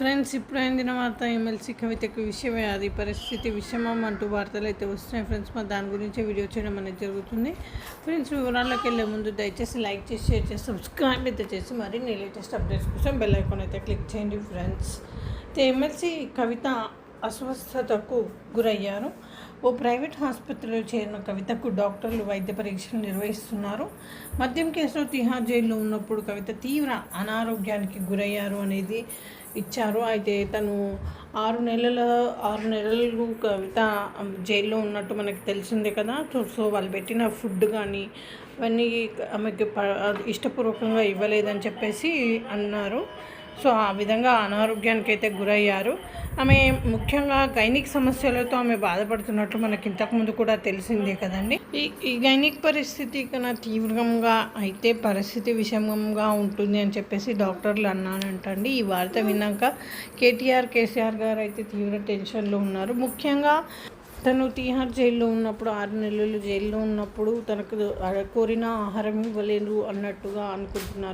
Friends ఇప్పుడు అందిన వార్త. ఎమ్మెల్సీ కవితకు విషయమే అది. పరిస్థితి విషమం అంటూ వార్తలు అయితే వస్తున్నాయి ఫ్రెండ్స్. మరి దాని గురించి వీడియో చేయడం అనేది జరుగుతుంది. ఫ్రెండ్స్ వివరాల్లోకి వెళ్ళే ముందు దయచేసి లైక్ చేసి షేర్ చేసి సబ్స్క్రైబ్ అయితే చేసి మరిన్ని లేటెస్ట్ అప్డేట్స్ కోసం బెల్ ఐకాన్ అయితే క్లిక్ చేయండి ఫ్రెండ్స్. అయితే ఎమ్మెల్సీ కవిత అస్వస్థతకు గురయ్యారు ఓ ప్రైవేట్ ఆసుపత్రిలో చేరిన కవితకు డాక్టర్లు వైద్య పరీక్షలు నిర్వహిస్తున్నారు. మద్యం కేసులో తిహార్ జైల్లో ఉన్నప్పుడు కవిత తీవ్ర అనారోగ్యానికి గురయ్యారు అనేది ఇచ్చారు. అయితే తను ఆరు నెలల ఆరు నెలలు కవిత జైల్లో ఉన్నట్టు మనకి తెలిసిందే కదా. సో సో వాళ్ళు పెట్టిన ఫుడ్ కానీ అవన్నీ ఆమెకి ప- ఇష్టపూర్వకంగా ఇవ్వలేదని చెప్పేసి అన్నారు. సో ఆ విధంగా అనారోగ్యానికి అయితే గురయ్యారు. ఆమె ముఖ్యంగా గైనిక్ సమస్యలతో ఆమె బాధపడుతున్నట్లు మనకి ఇంతకుముందు కూడా తెలిసిందే కదండి. ఈ ఈ గైనిక్ పరిస్థితి కన్నా తీవ్రంగా అయితే పరిస్థితి విషమంగా ఉంటుంది అని చెప్పేసి డాక్టర్లు అన్నానంటండి ఈ వార్త విన్నాక కేటీఆర్ కేసీఆర్ గారు అయితే తీవ్ర టెన్షన్లో ఉన్నారు. ముఖ్యంగా తను తీహార్ జైల్లో ఉన్నప్పుడు ఆరు నెలలు జైల్లో ఉన్నప్పుడు తనకు కోరిన ఆహారం ఇవ్వలేరు అన్నట్టుగా అనుకుంటున్నారు.